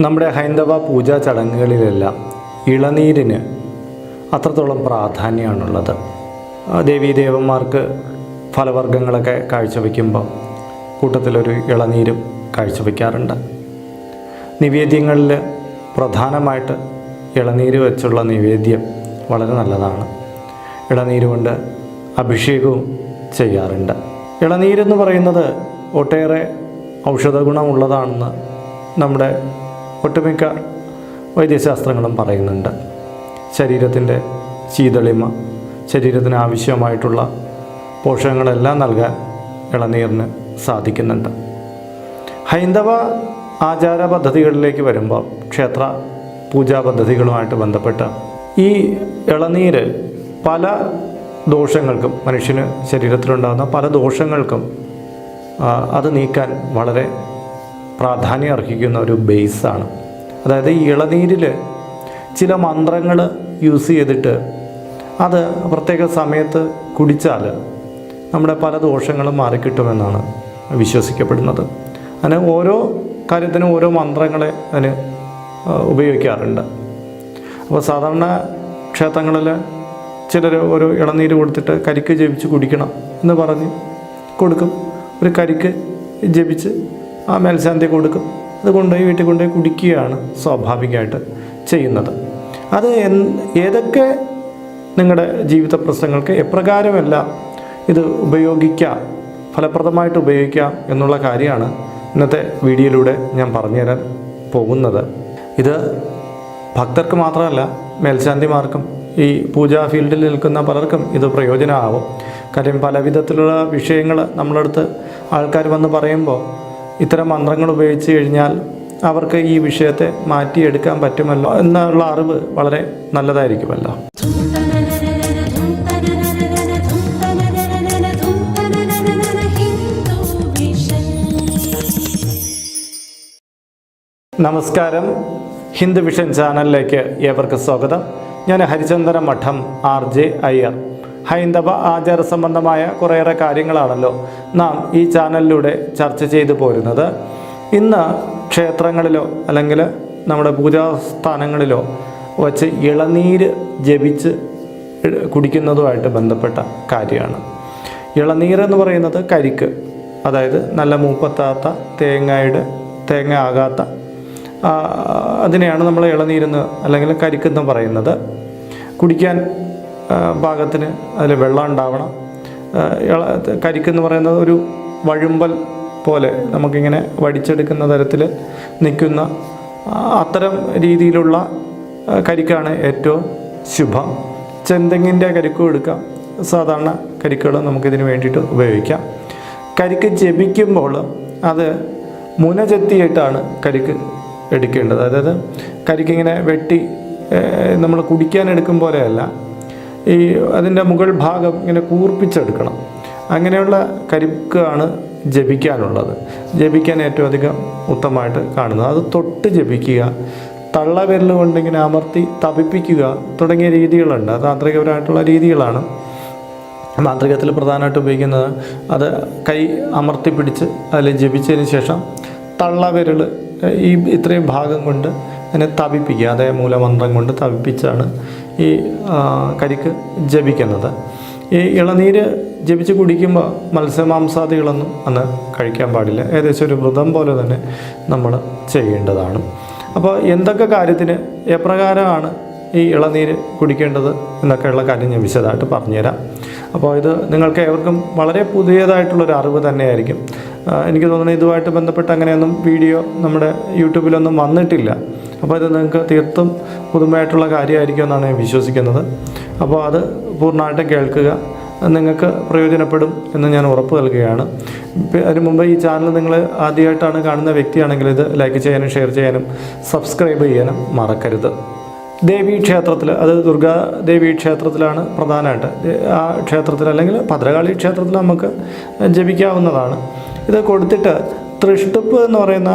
നമ്മുടെ ഹൈന്ദവ പൂജാ ചടങ്ങുകളിലെല്ലാം ഇളനീരിന് അത്രത്തോളം പ്രാധാന്യമാണുള്ളത്. ദേവീ ദേവീദേവന്മാർക്ക് ഫലവർഗങ്ങളൊക്കെ കാഴ്ചവെക്കുമ്പോൾ കൂട്ടത്തിലൊരു ഇളനീരും കാഴ്ചവെക്കാറുണ്ട്. നിവേദ്യങ്ങളിൽ പ്രധാനമായിട്ട് ഇളനീര് വെച്ചുള്ള നിവേദ്യം വളരെ നല്ലതാണ്. ഇളനീര് കൊണ്ട് അഭിഷേകവും ചെയ്യാറുണ്ട്. ഇളനീരെന്ന് പറയുന്നത് ഒട്ടേറെ ഔഷധ ഗുണമുള്ളതാണെന്ന് നമ്മുടെ ഒട്ടുമിക്ക വൈദ്യശാസ്ത്രങ്ങളും പറയുന്നുണ്ട്. ശരീരത്തിന്റെ ശീതളിമ ശരീരത്തിന് ആവശ്യമായിട്ടുള്ള പോഷകങ്ങളെല്ലാം നൽകാൻ ഇളനീരിന് സാധിക്കുന്നുണ്ട്. ഹൈന്ദവ ആചാര പദ്ധതികളിലേക്ക് വരുമ്പോൾ ക്ഷേത്ര പൂജാ പദ്ധതികളുമായിട്ട് ബന്ധപ്പെട്ട് ഈ ഇളനീര് പല ദോഷങ്ങൾക്കും മനുഷ്യന് ശരീരത്തിലുണ്ടാകുന്ന പല ദോഷങ്ങൾക്കും അത് നീക്കാൻ വളരെ പ്രാധാന്യം അർഹിക്കുന്ന ഒരു ബേസാണ്. അതായത് ഈ ഇളനീരിൽ ചില മന്ത്രങ്ങൾ യൂസ് ചെയ്തിട്ട് അത് പ്രത്യേക സമയത്ത് കുടിച്ചാൽ നമ്മുടെ പല ദോഷങ്ങളും മാറിക്കിട്ടുമെന്നാണ് വിശ്വസിക്കപ്പെടുന്നത്. അതിന് ഓരോ കാര്യത്തിനും ഓരോ മന്ത്രങ്ങളെ അതിന് ഉപയോഗിക്കാറുണ്ട്. അപ്പോൾ സാധാരണ ക്ഷേത്രങ്ങളിൽ ചിലർ ഒരു ഇളനീര് കൊടുത്തിട്ട് കരിക്ക് ജപിച്ച് കുടിക്കണം എന്ന് പറഞ്ഞ് കൊടുക്കും. ഒരു കരിക്ക് ജപിച്ച് ആ മേൽശാന്തി കൊടുക്കും. അത് കൊണ്ടുപോയി വീട്ടിൽ കൊണ്ടുപോയി കുടിക്കുകയാണ് സ്വാഭാവികമായിട്ട് ചെയ്യുന്നത്. അത് ഏതൊക്കെ നിങ്ങളുടെ ജീവിത പ്രശ്നങ്ങൾക്ക് എപ്രകാരമെല്ലാം ഇത് ഉപയോഗിക്കാം ഫലപ്രദമായിട്ട് ഉപയോഗിക്കാം എന്നുള്ള കാര്യമാണ് ഇന്നത്തെ വീഡിയോയിലൂടെ ഞാൻ പറഞ്ഞു തരാൻ പോകുന്നത്. ഇത് ഭക്തർക്ക് മാത്രമല്ല മേൽശാന്തിമാർക്കും ഈ പൂജാ ഫീൽഡിൽ നിൽക്കുന്ന പലർക്കും ഇത് പ്രയോജനമാകും. കാര്യം പല വിധത്തിലുള്ള വിഷയങ്ങൾ നമ്മളടുത്ത് ആൾക്കാർ വന്ന് പറയുമ്പോൾ ഇത്തരം മന്ത്രങ്ങൾ ഉപയോഗിച്ച് കഴിഞ്ഞാൽ അവർക്ക് ഈ വിഷയത്തെ മാറ്റിയെടുക്കാൻ പറ്റുമല്ലോ എന്നുള്ള അറിവ് വളരെ നല്ലതായിരിക്കുമല്ലോ. നമസ്കാരം. ഹിന്ദു വിഷൻ ചാനലിലേക്ക് ഏവർക്ക് സ്വാഗതം. ഞാൻ ഹരിചന്ദന മഠം ആർ ജെ അയ്യർ. ഹൈന്ദവ ആചാര സംബന്ധമായ കുറേയേറെ കാര്യങ്ങളാണല്ലോ നാം ഈ ചാനലിലൂടെ ചർച്ച ചെയ്തു പോരുന്നത്. ഇന്ന് ക്ഷേത്രങ്ങളിലോ അല്ലെങ്കിൽ നമ്മുടെ പൂജാസ്ഥാനങ്ങളിലോ വച്ച് ഇളനീര് ജപിച്ച് കുടിക്കുന്നതുമായിട്ട് ബന്ധപ്പെട്ട കാര്യമാണ്. ഇളനീരെന്ന് പറയുന്നത് കരിക്ക് അതായത് നല്ല മൂപ്പത്താത്ത തേങ്ങയുടെ തേങ്ങ ആകാത്ത അതിനെയാണ് നമ്മൾ ഇളനീരെന്ന് അല്ലെങ്കിൽ കരിക്കെന്ന് പറയുന്നത്. കുടിക്കാൻ പാകത്തിന് അതിൽ വെള്ളം ഉണ്ടാവണം. കരിക്കെന്ന് പറയുന്നത് ഒരു വഴുമ്പൽ പോലെ നമുക്കിങ്ങനെ വടിച്ചെടുക്കുന്ന തരത്തിൽ നിൽക്കുന്ന അത്തരം രീതിയിലുള്ള കരിക്കാണ് ഏറ്റവും ശുഭം. ചെന്തെങ്ങിന്റെ കരിക്കും എടുക്കാം. സാധാരണ കരിക്കുകൾ നമുക്കിതിന് വേണ്ടിയിട്ട് ഉപയോഗിക്കാം. കരിക്ക് ജപിക്കുമ്പോൾ അത് മുന ചെത്തിയിട്ടാണ് കരിക്ക് എടുക്കേണ്ടത്. അതായത് കരിക്കിങ്ങനെ വെട്ടി നമ്മൾ കുടിക്കാൻ എടുക്കും പോലെയല്ല ഈ അതിന്റെ മുകൾ ഭാഗം ഇങ്ങനെ കൂർപ്പിച്ചെടുക്കണം. അങ്ങനെയുള്ള കരിക്കാണ് ജപിക്കാനുള്ളത്. ജപിക്കാൻ ഏറ്റവും അധികം ഉത്തമമായിട്ട് കാണുന്നത്. അത് തൊട്ട് ജപിക്കുക തള്ളവിരൽ കൊണ്ടിങ്ങനെ അമർത്തി തപിപ്പിക്കുക തുടങ്ങിയ രീതികളുണ്ട്. താന്ത്രികപരമായിട്ടുള്ള രീതികളാണ്. മാന്ത്രികത്തിൽ പ്രധാനമായിട്ട് ഉപയോഗിക്കുന്നത് അത് കൈ അമർത്തി പിടിച്ച് അതിൽ ജപിച്ചതിന് ശേഷം തള്ളവിരൽ ഈ ഇത്രയും ഭാഗം കൊണ്ട് അതിനെ തപിപ്പിക്കുക. അതേ മൂലമന്ത്രം കൊണ്ട് തപിപ്പിച്ചാണ് ഈ കരിക്ക് ജപിക്കുന്നത്. ഈ ഇളനീര് ജപിച്ച് കുടിക്കുമ്പോൾ മത്സ്യമാംസാദികളൊന്നും അന്ന് കഴിക്കാൻ പാടില്ല. ഏകദേശം ഒരു വ്രതം പോലെ തന്നെ നമ്മൾ ചെയ്യേണ്ടതാണ്. അപ്പോൾ എന്തൊക്കെ കാര്യത്തിന് എപ്രകാരമാണ് ഈ ഇളനീര് കുടിക്കേണ്ടത് എന്നൊക്കെയുള്ള കാര്യം ഞാൻ വിശദമായിട്ട് പറഞ്ഞുതരാം. അപ്പോൾ ഇത് നിങ്ങൾക്ക് ഏവർക്കും വളരെ പുതിയതായിട്ടുള്ളൊരു അറിവ് തന്നെയായിരിക്കും. എനിക്ക് തോന്നുന്നത് ഇതുമായിട്ട് ബന്ധപ്പെട്ട് അങ്ങനെയൊന്നും വീഡിയോ നമ്മുടെ യൂട്യൂബിലൊന്നും വന്നിട്ടില്ല. അപ്പോൾ ഇത് നിങ്ങൾക്ക് തീർത്തും പുതുമയായിട്ടുള്ള കാര്യമായിരിക്കും എന്നാണ് ഞാൻ വിശ്വസിക്കുന്നത്. അപ്പോൾ അത് പൂർണമായിട്ടും കേൾക്കുക നിങ്ങൾക്ക് പ്രയോജനപ്പെടും എന്ന് ഞാൻ ഉറപ്പ് നൽകുകയാണ്. അതിന് മുമ്പ് ഈ ചാനൽ നിങ്ങൾ ആദ്യമായിട്ടാണ് കാണുന്ന വ്യക്തിയാണെങ്കിൽ ഇത് ലൈക്ക് ചെയ്യാനും ഷെയർ ചെയ്യാനും സബ്സ്ക്രൈബ് ചെയ്യാനും മറക്കരുത്. ദേവി ക്ഷേത്രത്തിൽ അത് ദുർഗാ ദേവി ക്ഷേത്രത്തിലാണ് പ്രധാനമായിട്ട്. ആ ക്ഷേത്രത്തിൽ അല്ലെങ്കിൽ ഭദ്രകാളി ക്ഷേത്രത്തിൽ നമുക്ക് ജപിക്കാവുന്നതാണ്. ഇത് കൊടുത്തിട്ട് തൃഷ്ടുപ്പ് എന്ന് പറയുന്ന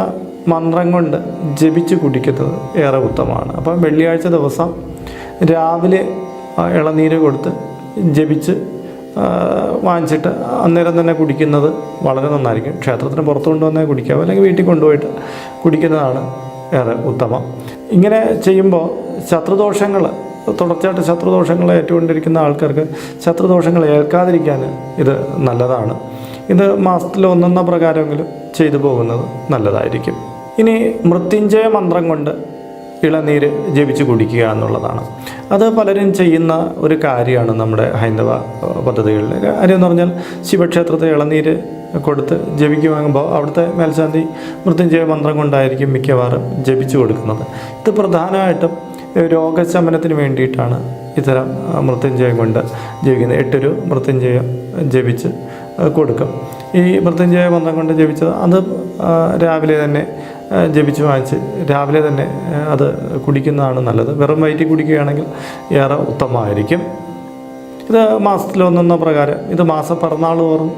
മന്ത്രം കൊണ്ട് ജപിച്ച് കുടിക്കുന്നത് ഏറെ ഉത്തമമാണ്. അപ്പം വെള്ളിയാഴ്ച ദിവസം രാവിലെ ഇളനീര് കൊടുത്ത് ജപിച്ച് വാങ്ങിച്ചിട്ട് അന്നേരം തന്നെ കുടിക്കുന്നത് വളരെ നന്നായിരിക്കും. ക്ഷേത്രത്തിന് പുറത്ത് കൊണ്ടുവന്നേ കുടിക്കാം അല്ലെങ്കിൽ വീട്ടിൽ കൊണ്ടുപോയിട്ട് കുടിക്കുന്നതാണ് ഏറെ ഉത്തമം. ഇങ്ങനെ ചെയ്യുമ്പോൾ ശത്രുദോഷങ്ങൾ തുടർച്ചയായിട്ട് ശത്രുദോഷങ്ങൾ ഏറ്റുകൊണ്ടിരിക്കുന്ന ആൾക്കാർക്ക് ശത്രുദോഷങ്ങൾ ഏൽക്കാതിരിക്കാൻ ഇത് നല്ലതാണ്. ഇത് മാസത്തിൽ ഒന്നെന്ന പ്രകാരമെങ്കിലും ചെയ്തു പോകുന്നത് നല്ലതായിരിക്കും. ഇനി മൃത്യുഞ്ജയ മന്ത്രം കൊണ്ട് ഇളനീര് ജപിച്ച് കുടിക്കുക എന്നുള്ളതാണ്. അത് പലരും ചെയ്യുന്ന ഒരു കാര്യമാണ് നമ്മുടെ ഹൈന്ദവ പദ്ധതികളിൽ കാര്യം. എന്ന് പറഞ്ഞാൽ ശിവക്ഷേത്രത്തെ ഇളനീര് കൊടുത്ത് ജപിക്ക് വാങ്ങുമ്പോൾ അവിടുത്തെ മേൽശാന്തി മൃത്യുഞ്ജയ മന്ത്രം കൊണ്ടായിരിക്കും മിക്കവാറും ജപിച്ചു കൊടുക്കുന്നത്. ഇത് പ്രധാനമായിട്ടും രോഗശമനത്തിന് വേണ്ടിയിട്ടാണ് ഇത്തരം മൃത്യുഞ്ജയം കൊണ്ട് ജപിക്കുന്നത്. എട്ടൊരു മൃത്യുഞ്ജയം ജപിച്ച് കൊടുക്കും. ഈ മൃത്യുഞ്ജയ മന്ത്രം കൊണ്ട് ജപിച്ചത് അത് രാവിലെ തന്നെ ജപിച്ച് വാങ്ങിച്ച് രാവിലെ തന്നെ അത് കുടിക്കുന്നതാണ് നല്ലത്. വെറും വയറ്റിൽ കുടിക്കുകയാണെങ്കിൽ ഏറെ ഉത്തമമായിരിക്കും. ഇത് മാസത്തിലൊന്നെന്ന പ്രകാരം ഇത് മാസം പിറന്നാൾ തോറും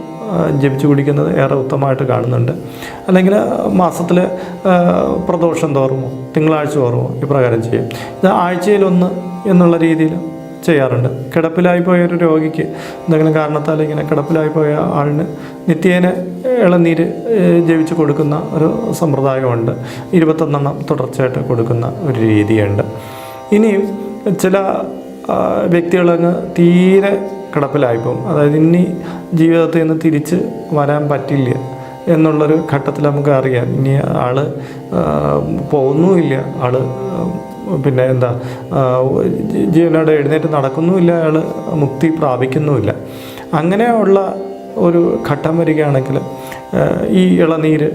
ജപിച്ചു കുടിക്കുന്നത് ഏറെ ഉത്തമമായിട്ട് കാണുന്നുണ്ട്. അല്ലെങ്കിൽ മാസത്തിൽ പ്രദോഷം തോറുമോ തിങ്കളാഴ്ച തോറുമോ ഇപ്രകാരം ചെയ്യും. ഇത് ആഴ്ചയിലൊന്ന് എന്നുള്ള രീതിയിൽ ചെയ്യാറുണ്ട്. കിടപ്പിലായിപ്പോയ ഒരു രോഗിക്ക് എന്തെങ്കിലും കാരണത്താൽ ഇങ്ങനെ കിടപ്പിലായി പോയ ആളിന് നിത്യേന ഇളനീര് ജവിച്ച് കൊടുക്കുന്ന ഒരു സമ്പ്രദായമുണ്ട്. ഇരുപത്തൊന്നെണ്ണം തുടർച്ചയായിട്ട് കൊടുക്കുന്ന ഒരു രീതിയുണ്ട്. ഇനിയും ചില വ്യക്തികളങ്ങ് തീരെ കിടപ്പിലായിപ്പോവും. അതായത് ഇനി ജീവിതത്തിൽ നിന്ന് തിരിച്ച് വരാൻ പറ്റില്ല എന്നുള്ളൊരു ഘട്ടത്തിൽ നമുക്ക് അറിയാം ഇനി ആൾ ആ, പോകുന്നുമില്ല ആൾ പിന്നെ എന്താ ജീവനോട് എഴുന്നേറ്റ് നടക്കുന്നുമില്ല അയാൾ മുക്തി പ്രാപിക്കുന്നുമില്ല. അങ്ങനെയുള്ള ഒരു ഘട്ടം വരികയാണെങ്കിൽ ഈ ഇളനീര്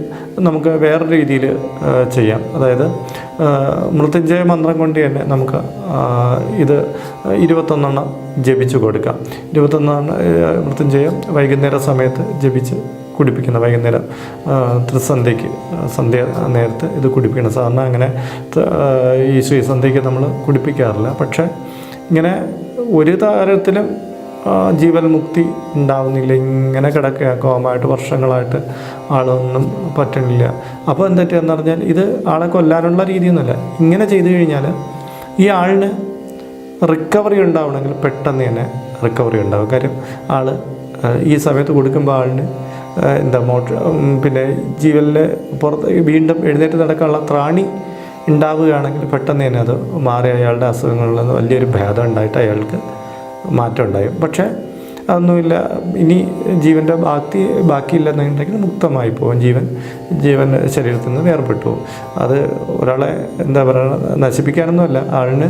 നമുക്ക് വേറെ രീതിയിൽ ചെയ്യാം. അതായത് മൃത്യുഞ്ജയ മന്ത്രം കൊണ്ട് തന്നെ നമുക്ക് ഇത് ഇരുപത്തൊന്നെണ്ണം ജപിച്ചു കൊടുക്കാം. ഇരുപത്തൊന്നെണ്ണം മൃത്യുഞ്ജയം വൈകുന്നേര സമയത്ത് ജപിച്ച് കുടിപ്പിക്കുന്ന വൈകുന്നേരം ത്രിസന്ധ്യയ്ക്ക് സന്ധ്യ നേരത്ത് ഇത് കുടിപ്പിക്കണം. സാധാരണ അങ്ങനെ ഈ ശ്രീസന്ധ്യയ്ക്ക് നമ്മൾ കുടിപ്പിക്കാറില്ല. പക്ഷേ ഇങ്ങനെ ഒരു തരത്തിലും ജീവൻ മുക്തി ഉണ്ടാവുന്നില്ല. ഇങ്ങനെ കിടക്കുക കോമായിട്ട് വർഷങ്ങളായിട്ട് ആളൊന്നും പറ്റണില്ല. അപ്പോൾ എന്തൊക്കെയാണെന്ന് പറഞ്ഞാൽ ഇത് ആളെ കൊല്ലാനുള്ള രീതിയൊന്നുമല്ല. ഇങ്ങനെ ചെയ്തു കഴിഞ്ഞാൽ ഈ ആളിന് റിക്കവറി ഉണ്ടാവണമെങ്കിൽ പെട്ടെന്ന് തന്നെ റിക്കവറി ഉണ്ടാവും. കാര്യം ആൾ ഈ സമയത്ത് കൊടുക്കുമ്പോൾ ആളിന് എന്താ മോട്ട പിന്നെ ജീവലിന് പുറത്ത് വീണ്ടും എഴുന്നേറ്റ് നടക്കാനുള്ള ത്രാണി ഉണ്ടാവുകയാണെങ്കിൽ പെട്ടെന്ന് തന്നെ അത് മാറി അയാളുടെ അസുഖങ്ങളിൽ നിന്ന് വലിയൊരു ഭേദം ഉണ്ടായിട്ട് അയാൾക്ക് മാറ്റം ഉണ്ടായി പക്ഷേ അതൊന്നുമില്ല. ഇനി ജീവന്റെ ബാക്കി ബാക്കിയില്ലെന്നുണ്ടെങ്കിൽ മുക്തമായി പോകും. ജീവൻ ജീവൻ ശരീരത്തിൽ നിന്ന് വേർപെട്ടു പോകും. അത് ഒരാളെ എന്താ പറയുക നശിപ്പിക്കാനൊന്നുമല്ല ആളിന്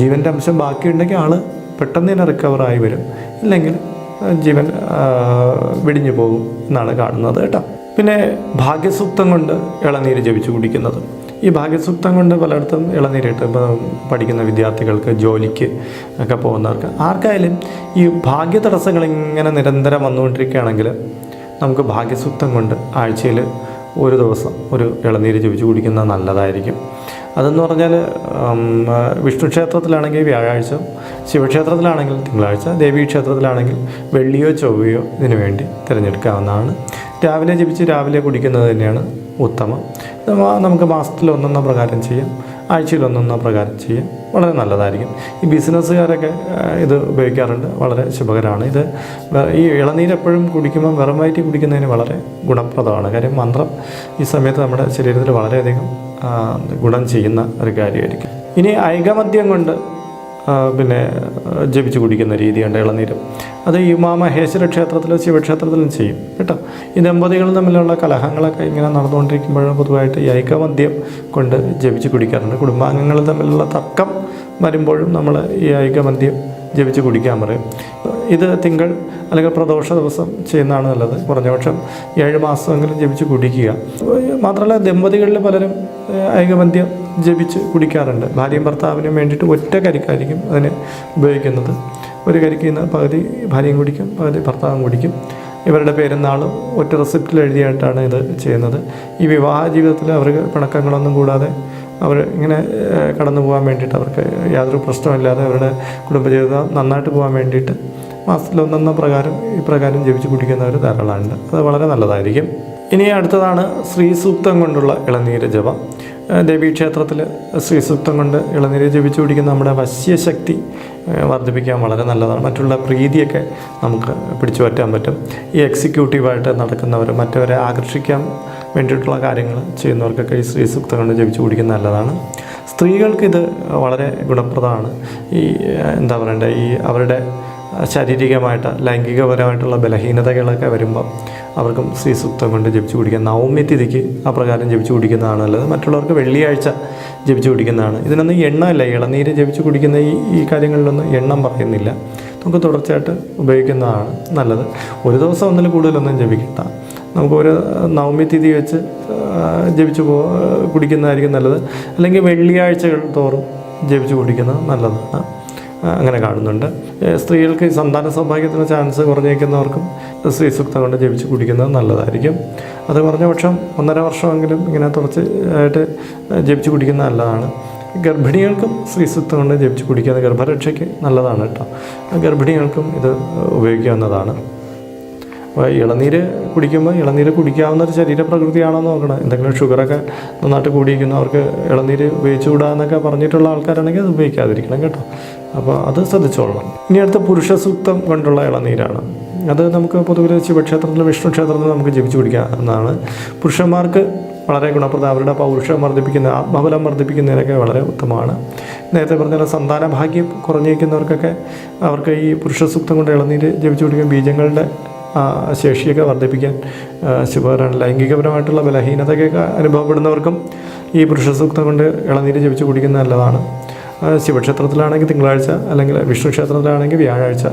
ജീവന്റെ അംശം ബാക്കിയുണ്ടെങ്കിൽ ആൾ പെട്ടെന്ന് തന്നെ റിക്കവറായി വരും. ഇല്ലെങ്കിൽ ജീവൻ വെടിഞ്ഞു പോകും എന്നാണ് കാണുന്നത് കേട്ടോ. പിന്നെ ഭാഗ്യസൂക്തം കൊണ്ട് ഇളനീര് ജപിച്ചു കുടിക്കുന്നത്. ഈ ഭാഗ്യസൂക്തം കൊണ്ട് പലയിടത്തും ഇളനീരിട്ട് ഇപ്പം പഠിക്കുന്ന വിദ്യാർത്ഥികൾക്ക് ജോലിക്ക് ഒക്കെ പോകുന്നവർക്ക്. ആർക്കായാലും ഈ ഭാഗ്യ തടസ്സങ്ങൾ ഇങ്ങനെ നിരന്തരം വന്നുകൊണ്ടിരിക്കുകയാണെങ്കിൽ നമുക്ക് ഭാഗ്യസൂക്തം കൊണ്ട് ആഴ്ചയിൽ ഒരു ദിവസം ഒരു ഇളനീര് ജപിച്ചു കുടിക്കുന്നത് നല്ലതായിരിക്കും. അതെന്ന് പറഞ്ഞാൽ വിഷ്ണു ക്ഷേത്രത്തിലാണെങ്കിൽ വ്യാഴാഴ്ച ശിവക്ഷേത്രത്തിലാണെങ്കിൽ തിങ്കളാഴ്ച ദേവീ ക്ഷേത്രത്തിലാണെങ്കിൽ വെള്ളിയോ ചൊവ്വയോ ഇതിനു വേണ്ടി തിരഞ്ഞെടുക്കാവുന്നതാണ്. രാവിലെ ജപിച്ച് രാവിലെ കുടിക്കുന്നത് തന്നെയാണ് ഉത്തമം. നമുക്ക് മാസത്തിൽ ഒന്നൊന്ന പ്രകാരം ചെയ്യാം. ആഴ്ചയിൽ ഒന്നെന്ന പ്രകാരം ചെയ്യാം. വളരെ നല്ലതായിരിക്കും. ഈ ബിസിനസ്സുകാരൊക്കെ ഇത് ഉപയോഗിക്കാറുണ്ട്. വളരെ ശുഭകരമാണ്. ഇത് ഈ ഇളനീര് എപ്പോഴും കുടിക്കുമ്പോൾ വെറും വയറ്റി കുടിക്കുന്നതിന് വളരെ ഗുണപ്രദമാണ്. കാര്യം മന്ത്രം ഈ സമയത്ത് നമ്മുടെ ശരീരത്തിൽ വളരെയധികം ഗുണം ചെയ്യുന്ന ഒരു കാര്യമായിരിക്കും. ഇനി ഐകമദ്യം കൊണ്ട് പിന്നെ ജപിച്ചു കുടിക്കുന്ന രീതിയുണ്ട് ഇളനീര്. അത് ഈ മാമഹേശ്വര ക്ഷേത്രത്തിലും ശിവക്ഷേത്രത്തിലും ചെയ്യും കേട്ടോ? ഈ ദമ്പതികൾ തമ്മിലുള്ള കലഹങ്ങളൊക്കെ ഇങ്ങനെ നടന്നുകൊണ്ടിരിക്കുമ്പോഴും പൊതുവായിട്ട് ഈ ഐകമദ്യം കൊണ്ട് ജപിച്ച് കുടിക്കാറുണ്ട്. കുടുംബാംഗങ്ങൾ തമ്മിലുള്ള തർക്കം വരുമ്പോഴും നമ്മൾ ഈ ഐകമദ്യം ജപിച്ച് കുടിക്കാൻ പറയും. ഇത് തിങ്കൾ അല്ലെങ്കിൽ പ്രദോഷ ദിവസം ചെയ്യുന്നതാണ് നല്ലത്. കുറഞ്ഞപക്ഷം ഏഴ് മാസമെങ്കിലും ജപിച്ച് കുടിക്കുക. മാത്രമല്ല ദമ്പതികളിൽ പലരും ഐകമന്ത്യം ജപിച്ച് കുടിക്കാറുണ്ട്. ഭാര്യയും ഭർത്താവിനും വേണ്ടിയിട്ട് ഒറ്റ കരിക്കായിരിക്കും അതിന് ഉപയോഗിക്കുന്നത്. ഒരു കരിക്ക് ഇന്ന് പകുതി ഭാര്യയും കുടിക്കും പകുതി ഭർത്താവും കുടിക്കും. ഇവരുടെ പേരും നാളും ഒറ്റ റെസിപ്റ്റിൽ എഴുതിയായിട്ടാണ് ഇത് ചെയ്യുന്നത്. ഈ വിവാഹ ജീവിതത്തിൽ അവർക്ക് പിണക്കങ്ങളൊന്നും കൂടാതെ അവർ ഇങ്ങനെ കടന്നു പോകാൻ വേണ്ടിയിട്ട് അവർക്ക് യാതൊരു പ്രശ്നമില്ലാതെ അവരുടെ കുടുംബജീവിതം നന്നായിട്ട് പോകാൻ വേണ്ടിയിട്ട് മാസത്തിൽ ഒന്നെന്ന പ്രകാരം ഇപ്രകാരം പ്രകാരം ജപിച്ച് കുടിക്കുന്നവർ ധാരാളമുണ്ട്. അത് വളരെ നല്ലതായിരിക്കും. ഇനി അടുത്തതാണ് ശ്രീസൂക്തം കൊണ്ടുള്ള ഇളനീര് ജപം. ദേവീക്ഷേത്രത്തിൽ ശ്രീസൂക്തം കൊണ്ട് ഇളനീര് ജപിച്ചു കുടിക്കുന്ന നമ്മുടെ വശ്യശക്തി വർദ്ധിപ്പിക്കാൻ വളരെ നല്ലതാണ്. മറ്റുള്ള പ്രീതിയൊക്കെ നമുക്ക് പിടിച്ചു പറ്റാൻ പറ്റും. ഈ എക്സിക്യൂട്ടീവായിട്ട് നടക്കുന്നവർ മറ്റവരെ ആകർഷിക്കാൻ വേണ്ടിയിട്ടുള്ള കാര്യങ്ങൾ ചെയ്യുന്നവർക്കൊക്കെ ഈ ശ്രീസൂക്തം സൂക്തം കൊണ്ട് ജപിച്ചു കുടിക്കുന്നത് നല്ലതാണ്. സ്ത്രീകൾക്ക് ഇത് വളരെ ഗുണപ്രദമാണ്. ഈ എന്താ പറയണ്ടേ ഈ അവരുടെ ശാരീരികമായിട്ട് ലൈംഗികപരമായിട്ടുള്ള ബലഹീനതകളൊക്കെ വരുമ്പോൾ അവർക്കും ശ്രീസുക്തം സൂക്തം കൊണ്ട് ജപിച്ചു കുടിക്കാം നവമി തിഥിക്ക് അപ്രകാരം ജപിച്ചു കുടിക്കുന്നതാണ് നല്ലത്. മറ്റുള്ളവർക്ക് വെള്ളിയാഴ്ച ജപിച്ചു കുടിക്കുന്നതാണ്. ഇതിനൊന്നും എണ്ണ അല്ല ഇളനീര് ജപിച്ചു കുടിക്കുന്ന ഈ ഈ കാര്യങ്ങളിലൊന്നും എണ്ണം പറയുന്നില്ല. നമുക്ക് തുടർച്ചയായിട്ട് ഉപയോഗിക്കുന്നതാണ് നല്ലത്. ഒരു ദിവസം ഒന്നിൽ കൂടുതലൊന്നും ജപിക്കണ്ട. നമുക്ക് ഒരു നവമി തിഥി വെച്ച് ജപിച്ചു പോ കുടിക്കുന്നതായിരിക്കും നല്ലത്. അല്ലെങ്കിൽ വെള്ളിയാഴ്ചകൾ തോറും ജപിച്ചു കുടിക്കുന്നത് നല്ലതാണ്. അങ്ങനെ കാണുന്നുണ്ട്. സ്ത്രീകൾക്ക് ഈ സന്താന സൗഭാഗ്യത്തിന് ചാൻസ് കുറഞ്ഞേക്കുന്നവർക്കും സ്ത്രീ സുക്തം കൊണ്ട് ജപിച്ച് കുടിക്കുന്നത് നല്ലതായിരിക്കും. അത് കുറഞ്ഞ പക്ഷം ഒന്നര വർഷമെങ്കിലും ഇങ്ങനെ തുടർച്ചയായിട്ട് ജപിച്ച് കുടിക്കുന്നത് നല്ലതാണ്. ഗർഭിണികൾക്കും സ്ത്രീ സൂക്തം കൊണ്ട് ജപിച്ച് കുടിക്കുന്നത് ഗർഭരക്ഷയ്ക്ക് നല്ലതാണ് കേട്ടോ. ഗർഭിണികൾക്കും ഇത് ഉപയോഗിക്കാവുന്നതാണ്. അപ്പോൾ ഇളനീര് കുടിക്കുമ്പോൾ ഇളനീര് കുടിക്കാവുന്ന ഒരു ശരീരപ്രകൃതിയാണോ നോക്കണം. എന്തെങ്കിലും ഷുഗറൊക്കെ നന്നായിട്ട് കൂടിയിരിക്കുന്നവർക്ക് ഇളനീര് ഉപയോഗിച്ചുകൂടാന്നൊക്കെ പറഞ്ഞിട്ടുള്ള ആൾക്കാരാണെങ്കിൽ അത് ഉപയോഗിക്കാതിരിക്കണം കേട്ടോ. അപ്പോൾ അത് ശ്രദ്ധിച്ചോളണം. ഇനി അടുത്ത പുരുഷ സൂക്തം കൊണ്ടുള്ള ഇളനീരാണ്. അത് നമുക്ക് പൊതുവിൽ ശിവക്ഷേത്രത്തിൽ വിഷ്ണു ക്ഷേത്രത്തിൽ നമുക്ക് ജപിച്ചു പിടിക്കാം കുടിക്കാവുന്നതാണ് പുരുഷന്മാർക്ക് വളരെ ഗുണപ്രദം. അവരുടെ പൗരുഷം വർദ്ധിപ്പിക്കുന്ന ആത്മബലം വർദ്ധിപ്പിക്കുന്നതിനൊക്കെ വളരെ ഉത്തമമാണ്. നേരത്തെ പറഞ്ഞ സന്താന ഭാഗ്യം കുറഞ്ഞിരിക്കുന്നവർക്കൊക്കെ അവർക്ക് ഈ പുരുഷ സൂക്തം കൊണ്ട് ഇളനീര് ജപിച്ചു കുടിക്കാൻ ബീജങ്ങളുടെ ശേഷിയൊക്കെ വർദ്ധിപ്പിക്കാൻ ശുഭകരമാണ്. ലൈംഗികപരമായിട്ടുള്ള ബലഹീനതയൊക്കെ അനുഭവപ്പെടുന്നവർക്കും ഈ പുരുഷ സൂക്തം കൊണ്ട് ഇളനീര് ജപിച്ചു കുടിക്കുന്നത് നല്ലതാണ്. ശിവക്ഷേത്രത്തിലാണെങ്കിൽ തിങ്കളാഴ്ച അല്ലെങ്കിൽ വിഷ്ണു ക്ഷേത്രത്തിലാണെങ്കിൽ വ്യാഴാഴ്ച.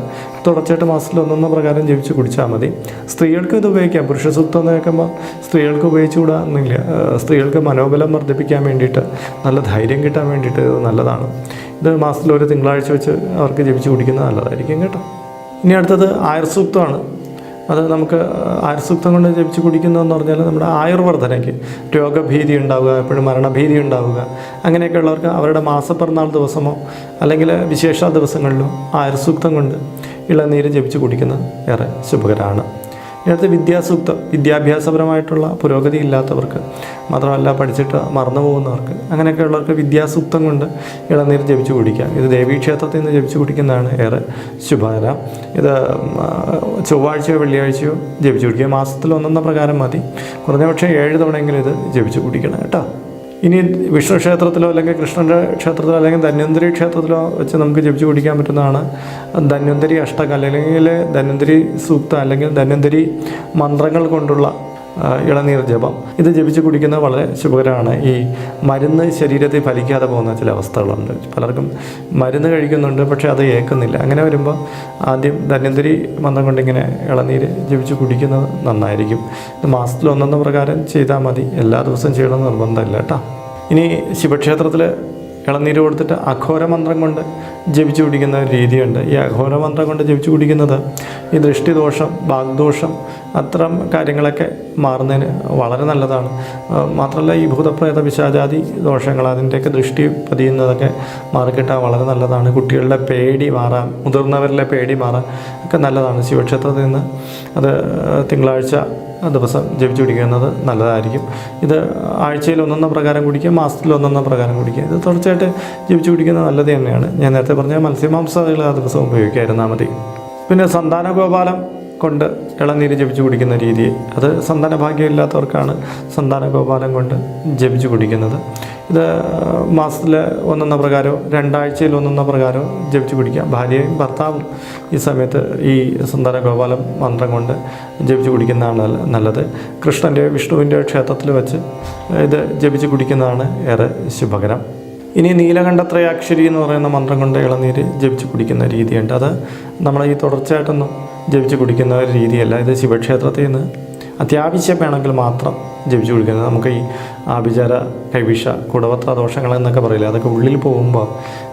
തുടർച്ചയായിട്ട് മാസത്തിൽ ഒന്നൊന്ന പ്രകാരം ജപിച്ച് കുടിച്ചാൽ മതി. സ്ത്രീകൾക്കും ഇത് ഉപയോഗിക്കാം. പുരുഷ സൂക്തം കേൾക്കുമ്പോൾ സ്ത്രീകൾക്ക് ഉപയോഗിച്ചുകൂടാ എന്നില്ല. സ്ത്രീകൾക്ക് മനോബലം വർദ്ധിപ്പിക്കാൻ വേണ്ടിയിട്ട് നല്ല ധൈര്യം കിട്ടാൻ വേണ്ടിയിട്ട് ഇത് നല്ലതാണ്. ഇത് മാസത്തിൽ ഒരു തിങ്കളാഴ്ച വെച്ച് അവർക്ക് ജപിച്ച് കുടിക്കുന്നത് നല്ലതായിരിക്കും കേട്ടോ. ഇനി അടുത്തത് ആയുർസൂക്തമാണ്. അത് നമുക്ക് ആയുർസൂക്തം കൊണ്ട് ജപിച്ച് കുടിക്കുന്നതെന്ന് പറഞ്ഞാൽ നമ്മുടെ ആയുർവർദ്ധനയ്ക്ക് രോഗഭീതി ഉണ്ടാവുക എപ്പോഴും മരണഭീതി ഉണ്ടാവുക. അങ്ങനെയൊക്കെ ഉള്ളവർക്ക് അവരുടെ മാസപ്പിറന്നാൾ ദിവസമോ അല്ലെങ്കിൽ വിശേഷ ദിവസങ്ങളിലോ ആയുർസൂക്തം കൊണ്ട് ഇളനീര് ജപിച്ച് കുടിക്കുന്നത് ഏറെ ശുഭകരമാണ്. ഇതിനകത്ത് വിദ്യാസൂക്തം വിദ്യാഭ്യാസപരമായിട്ടുള്ള പുരോഗതി ഇല്ലാത്തവർക്ക് മാത്രമല്ല പഠിച്ചിട്ട് മറന്നു പോകുന്നവർക്ക് അങ്ങനെയൊക്കെയുള്ളവർക്ക് വിദ്യാസൂക്തം കൊണ്ട് ഇളനീർ ജപിച്ചു കുടിക്കാം. ഇത് ദേവീക്ഷേത്രത്തിൽ നിന്ന് ജപിച്ചു കുടിക്കുന്നതാണ് ഏറെ ശുഭകരം. ഇത് ചൊവ്വാഴ്ചയോ വെള്ളിയാഴ്ചയോ ജപിച്ചു കുടിക്കുക. മാസത്തിൽ ഒന്നെന്ന പ്രകാരം മതി. കുറഞ്ഞപക്ഷം ഏഴ് തവണയെങ്കിലും ഇത് ജപിച്ചു കുടിക്കണം കേട്ടോ. ഇനി വിഷ്ണു ക്ഷേത്രത്തിലോ അല്ലെങ്കിൽ കൃഷ്ണന്റെ ക്ഷേത്രത്തിലോ അല്ലെങ്കിൽ ധന്വന്തരി ക്ഷേത്രത്തിലോ വെച്ച് നമുക്ക് ജപിച്ചു പിടിക്കാൻ പറ്റുന്നതാണ്. ധന്വന്തരി അഷ്ടക അല്ലെങ്കിൽ ധന്വന്തരി സൂക്ത അല്ലെങ്കിൽ ധന്വന്തരി മന്ത്രങ്ങൾ കൊണ്ടുള്ള ഇളനീർ ജപം. ഇത് ജപിച്ച് കുടിക്കുന്നത് വളരെ ശുഭകരമാണ്. ഈ മരുന്ന് ശരീരത്തിൽ ഫലിക്കാതെ പോകുന്ന ചില അവസ്ഥകളുണ്ട്. പലർക്കും മരുന്ന് കഴിക്കുന്നുണ്ട് പക്ഷേ അത് ഏൽക്കുന്നില്ല. അങ്ങനെ വരുമ്പോൾ ആദ്യം ധന്വന്തരി മന്ത്രം കൊണ്ടിങ്ങനെ ഇളനീര് ജപിച്ച് കുടിക്കുന്നത് നന്നായിരിക്കും. ഇത് മാസത്തിൽ ഒന്നെന്ന പ്രകാരം ചെയ്താൽ മതി. എല്ലാ ദിവസവും ചെയ്യണമെന്ന് നിർബന്ധമില്ല കേട്ടോ. ഇനി ശിവക്ഷേത്രത്തിൽ ഇളനീര് കൊടുത്തിട്ട് അഘോര മന്ത്രം കൊണ്ട് ജപിച്ചു കുടിക്കുന്ന ഒരു രീതിയുണ്ട്. ഈ അഘോര മന്ത്രം കൊണ്ട് ജപിച്ചു കുടിക്കുന്നത് ഈ ദൃഷ്ടിദോഷം വാഗ്ദോഷം അത്തരം കാര്യങ്ങളൊക്കെ മാറുന്നതിന് വളരെ നല്ലതാണ്. മാത്രമല്ല ഈ ഭൂതപ്രേത പിശാചാതി ദോഷങ്ങൾ അതിന്റെയൊക്കെ ദൃഷ്ടി പതിയുന്നതൊക്കെ മാറിക്കിട്ടാൻ വളരെ നല്ലതാണ്. കുട്ടികളുടെ പേടി മാറാൻ മുതിർന്നവരിലെ പേടി മാറാൻ ഒക്കെ നല്ലതാണ്. ശിവക്ഷേത്രത്തിൽ നിന്ന് അത് തിങ്കളാഴ്ച ദിവസം ജപിച്ചു കുടിക്കുന്നത് നല്ലതായിരിക്കും. ഇത് ആഴ്ചയിൽ ഒന്നെന്ന പ്രകാരം കുടിക്കുക മാസത്തിൽ ഒന്നെന്ന പ്രകാരം കുടിക്കുക. ഇത് തുടർച്ചയായിട്ട് ജപിച്ചു കുടിക്കുന്നത് നല്ലത് തന്നെയാണ്. ഞാൻ നേരത്തെ പറഞ്ഞ മത്സ്യമാംസകൾ ആ ദിവസം ഉപയോഗിക്കാതിരുന്നാൽ മതി. പിന്നെ സന്താന ഗോപാലം കൊണ്ട് ഇളനീര് ജപിച്ചു കുടിക്കുന്ന രീതി. അത് സന്താന ഭാഗ്യമില്ലാത്തവർക്കാണ് സന്താന ഗോപാലം കൊണ്ട് ജപിച്ചു കുടിക്കുന്നത്. ഇത് മാസത്തിൽ ഒന്നെന്ന പ്രകാരമോ രണ്ടാഴ്ചയിൽ ഒന്നെന്ന പ്രകാരമോ ജപിച്ചു കുടിക്കാം ഭാര്യയും ഭർത്താവും ഈ സമയത്ത് ഈ സുന്ദര ഗോപാലം മന്ത്രം കൊണ്ട് ജപിച്ചു കുടിക്കുന്നതാണ് നല്ലത്. കൃഷ്ണന്റെ വിഷ്ണുവിന്റെ ക്ഷേത്രത്തിൽ വെച്ച് ഇത് ജപിച്ചു കുടിക്കുന്നതാണ് ഏറെ ശുഭകരം. ഇനി നീലകണ്ഠത്രയാക്ഷരി എന്ന് പറയുന്ന മന്ത്രം കൊണ്ട് ഇളനീര് ജപിച്ച് കുടിക്കുന്ന രീതിയുണ്ട്. അത് നമ്മൾ ഈ തുടർച്ചയായിട്ടൊന്നും ജപിച്ച് കുടിക്കുന്ന ഒരു രീതിയല്ല. ഇത് ശിവക്ഷേത്രത്തിൽ നിന്ന് അത്യാവശ്യം വേണമെങ്കിൽ മാത്രം ജപിച്ച് കുടിക്കുന്നത്. നമുക്ക് ഈ ആഭിചാര കൈവിഷ കുടവത്ര ദോഷങ്ങൾ എന്നൊക്കെ പറയില്ല? അതൊക്കെ ഉള്ളിൽ പോകുമ്പോൾ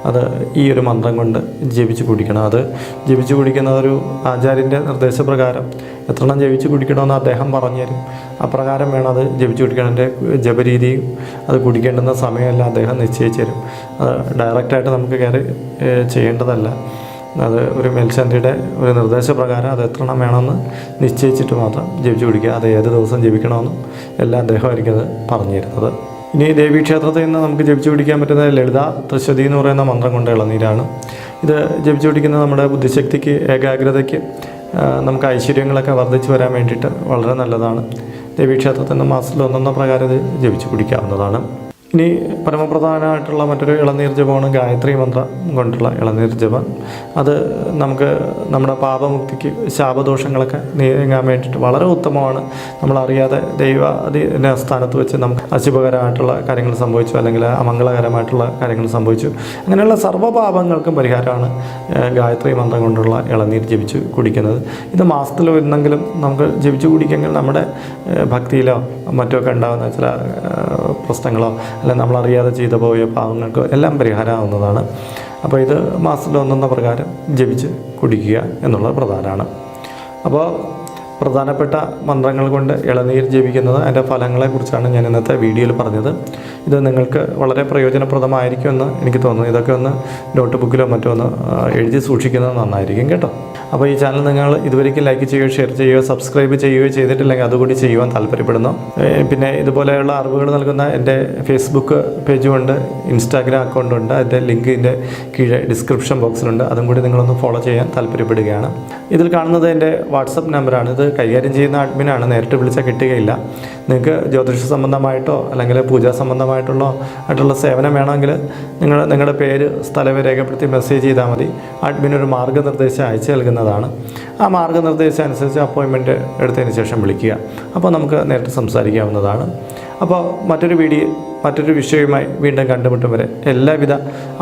അത് ഈ ഒരു മന്ത്രം കൊണ്ട് ജപിച്ച് കുടിക്കണം. അത് ജപിച്ച് കുടിക്കുന്ന ഒരു ആചാര്യന്റെ നിർദ്ദേശപ്രകാരം. എത്രണ്ണം ജപിച്ച് കുടിക്കണമെന്ന് അദ്ദേഹം പറഞ്ഞു തരും. അപ്രകാരം വേണം അത് ജപിച്ച് കുടിക്കണം എന്റെ ജപരീതിയും അത് കുടിക്കേണ്ടുന്ന സമയമെല്ലാം അദ്ദേഹം നിശ്ചയിച്ചു തരും. അത് ഡയറക്റ്റായിട്ട് നമുക്ക് കയറി ചെയ്യേണ്ടതല്ല. അത് ഒരു മേൽശാന്തിയുടെ ഒരു നിർദ്ദേശപ്രകാരം അത് എത്ര എണ്ണം വേണമെന്ന് നിശ്ചയിച്ചിട്ട് മാത്രം ജപിച്ചു പിടിക്കുക. അത് ഏത് ദിവസം ജപിക്കണമെന്നും എല്ലാം അദ്ദേഹമായിരിക്കും അത് പറഞ്ഞിരുന്നത്. ഇനി ദേവീക്ഷേത്രത്തിൽ നിന്ന് നമുക്ക് ജപിച്ചു പിടിക്കാൻ പറ്റുന്ന ലളിത തൃശ്വതി എന്ന് പറയുന്ന മന്ത്രം കൊണ്ട് ഇളനീരാണ്. ഇത് ജപിച്ചു പിടിക്കുന്നത് നമ്മുടെ ബുദ്ധിശക്തിക്ക് ഏകാഗ്രതയ്ക്ക് നമുക്ക് ഐശ്വര്യങ്ങളൊക്കെ വർദ്ധിച്ചു വരാൻ വേണ്ടിയിട്ട് വളരെ നല്ലതാണ്. ദേവീക്ഷേത്രത്തിന്റെ മാസത്തിൽ ഒന്നൊന്ന പ്രകാരം ഇത് ജപിച്ചു കുടിക്കാവുന്നതാണ് ഇനി പരമപ്രധാനമായിട്ടുള്ള മറ്റൊരു ഇളനീർ ജപമാണ് ഗായത്രി മന്ത്രം കൊണ്ടുള്ള ഇളനീർ ജപം. അത് നമുക്ക് നമ്മുടെ പാപമുക്തിക്ക് ശാപദോഷങ്ങളൊക്കെ നീങ്ങാൻ വേണ്ടിയിട്ട് വളരെ ഉത്തമമാണ്. നമ്മളറിയാതെ ദൈവ സ്ഥാനത്ത് വെച്ച് നമുക്ക് അശുഭകരമായിട്ടുള്ള കാര്യങ്ങൾ സംഭവിച്ചു അല്ലെങ്കിൽ അമംഗളകരമായിട്ടുള്ള കാര്യങ്ങൾ സംഭവിച്ചു. അങ്ങനെയുള്ള സർവപാപങ്ങൾക്കും പരിഹാരമാണ് ഗായത്രി മന്ത്രം കൊണ്ടുള്ള ഇളനീർ ജപിച്ച് കുടിക്കുന്നത്. ഇത് മാസത്തിൽ ഒന്നെങ്കിലും നമുക്ക് ജപിച്ച് കുടിക്കെങ്കിൽ നമ്മുടെ ഭക്തിയിലോ മറ്റോ ഒക്കെ ഉണ്ടാകുന്ന ചില പ്രശ്നങ്ങളോ അല്ലെങ്കിൽ നമ്മളറിയാതെ ചെയ്തു പോയ പാവങ്ങൾക്ക് എല്ലാം പരിഹാരമാവുന്നതാണ്. അപ്പോൾ ഇത് മാസത്തിൽ ഒന്നെന്ന പ്രകാരം ജപിച്ച് കുടിക്കുക എന്നുള്ളത് പ്രധാനമാണ്. അപ്പോൾ പ്രധാനപ്പെട്ട മന്ത്രങ്ങൾ കൊണ്ട് ഇളനീർ ജപിക്കുന്നത് അതിന്റെ ഫലങ്ങളെക്കുറിച്ചാണ് ഞാൻ ഇന്നത്തെ വീഡിയോയിൽ പറഞ്ഞത്. ഇത് നിങ്ങൾക്ക് വളരെ പ്രയോജനപ്രദമായിരിക്കുമെന്ന് എനിക്ക് തോന്നുന്നു. ഇതൊക്കെ ഒന്ന് നോട്ട് ബുക്കിലോ മറ്റോ ഒന്ന് എഴുതി സൂക്ഷിക്കുന്നത് നന്നായിരിക്കും കേട്ടോ. അപ്പോൾ ഈ ചാനൽ നിങ്ങൾ ഇതുവരെയ്ക്കും ലൈക്ക് ചെയ്യുകയോ ഷെയർ ചെയ്യുകയോ സബ്സ്ക്രൈബ് ചെയ്യുകയോ ചെയ്തിട്ടില്ലെങ്കിൽ അതുകൂടി ചെയ്യുവാൻ താല്പര്യപ്പെടുന്നു. പിന്നെ ഇതുപോലെയുള്ള അറിവുകൾ നൽകുന്ന എന്റെ ഫേസ്ബുക്ക് പേജുമുണ്ട് ഇൻസ്റ്റാഗ്രാം അക്കൗണ്ടുണ്ട് അതിന്റെ ലിങ്ക് ഇതിന്റെ കീഴെ ഡിസ്ക്രിപ്ഷൻ ബോക്സിലുണ്ട് അതും കൂടി നിങ്ങളൊന്ന് ഫോളോ ചെയ്യാൻ താല്പര്യപ്പെടുകയാണ്. ഇതിൽ കാണുന്നത് എന്റെ വാട്സപ്പ് നമ്പറാണ്. ഇത് കൈകാര്യം ചെയ്യുന്ന അഡ്മിനാണ്. നേരിട്ട് വിളിച്ചാൽ കിട്ടുകയില്ല. നിങ്ങൾക്ക് ജ്യോതിഷ സംബന്ധമായിട്ടോ അല്ലെങ്കിൽ പൂജാ സംബന്ധമായിട്ടുള്ള ആയിട്ടുള്ള സേവനം വേണമെങ്കിൽ നിങ്ങൾ നിങ്ങളുടെ പേര് സ്ഥലം രേഖപ്പെടുത്തി മെസ്സേജ് ചെയ്താൽ മതി. അഡ്മിൻ ഒരു മാർഗനിർദ്ദേശം അയച്ചു നൽകുന്നതാണ്. ആ മാർഗനിർദ്ദേശം അനുസരിച്ച് അപ്പോയിൻമെന്റ് എടുത്തതിന് ശേഷം വിളിക്കുക. അപ്പോൾ നമുക്ക് നേരിട്ട് സംസാരിക്കാവുന്നതാണ്. അപ്പോൾ മറ്റൊരു വീഡിയോ മറ്റൊരു വിഷയവുമായി വീണ്ടും കണ്ടുമുട്ടും വരെ എല്ലാവിധ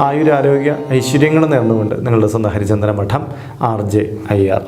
ആയുരാരോഗ്യ ഐശ്വര്യങ്ങളും നേർന്നുകൊണ്ട് നിങ്ങളുടെ സ്വന്തം ഹരിചന്ദ്ര മഠം ആർ ജെ ആർ.